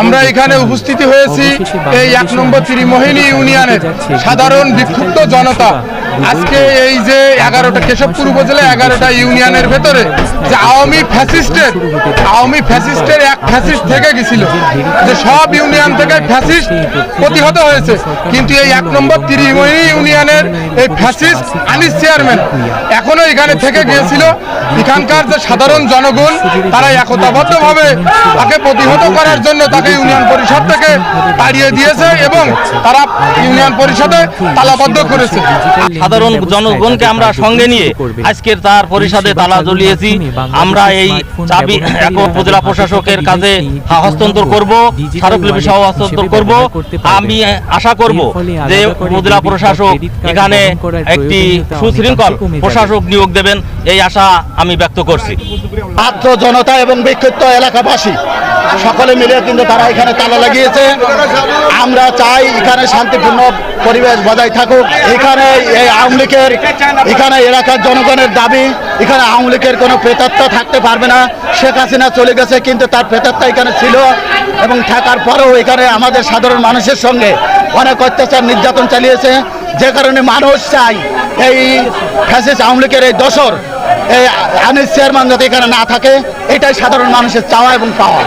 আমরা এখানে উপস্থিত হয়েছি এই এক নম্বর ত্রিমোহিনী ইউনিয়নের সাধারণ বিক্ষুব্ধ জনতা। আজকে এই যে এগারোটা কেশবপুর উপজেলা, এগারোটা ইউনিয়নের ভেতরে যে আওয়ামী ফ্যাসিস্টের আওয়ামী ফ্যাসিস্টের এক ফ্যাসিস্ট থেকে গেছিল, যে সব ইউনিয়ন থেকে ফ্যাসিস্ট প্রতিহত হয়েছে। কিন্তু এই এক নম্বর ত্রিমোহিনী ইউনিয়নের এই ফ্যাসিস্ট আনিস চেয়ারম্যান এখনও এখানে থেকে গিয়েছিল। এখানকার যে সাধারণ জনগণ, তারা একতাবদ্ধভাবে তাকে প্রতিহত করার জন্য তাকে ইউনিয়ন পরিষদ থেকে তাড়িয়ে দিয়েছে এবং তারা ইউনিয়ন পরিষদে তালাবদ্ধ করেছে। সাধারণ জনগণকে আমরা সঙ্গে নিয়ে আজকের তার পরিষদে তালা জ্বলিয়েছি। আমরা এই চাবি এক উপজেলা প্রশাসকের কাছে হস্তান্তর করব স্মারকলিপি সহ হস্তান্তর করব। আমি আশা করব যে উপজেলা প্রশাসক এখানে একটি সুশৃঙ্খল প্রশাসক নিয়োগ দেবেন এই আশা আমি ব্যক্ত করছি। ছাত্র জনতা এবং বিক্ষিপ্ত এলাকাবাসী সকলে মিলে কিন্তু তারা এখানে তালা লাগিয়েছে। আমরা চাই এখানে শান্তিপূর্ণ পরিবেশ বজায় থাকুক। এখানে এই আওয়ামী লীগের এখানে এলাকার জনগণের দাবি, এখানে আওয়ামী লীগের কোনো প্রেতাত্মা থাকতে পারবে না। শেখ হাসিনা চলে গেছে, কিন্তু তার প্রেতাত্মা এখানে ছিল এবং থাকার পরেও এখানে আমাদের সাধারণ মানুষের সঙ্গে অনেক অত্যাচার নির্যাতন চালিয়েছে। যে কারণে মানুষ চাই এই ফ্যাসিস্ট আওয়ামী লীগের এই দশর এই আনিস চেয়ারম্যান যাতে এখানে না থাকে, এটাই সাধারণ মানুষের চাওয়া এবং পাওয়া।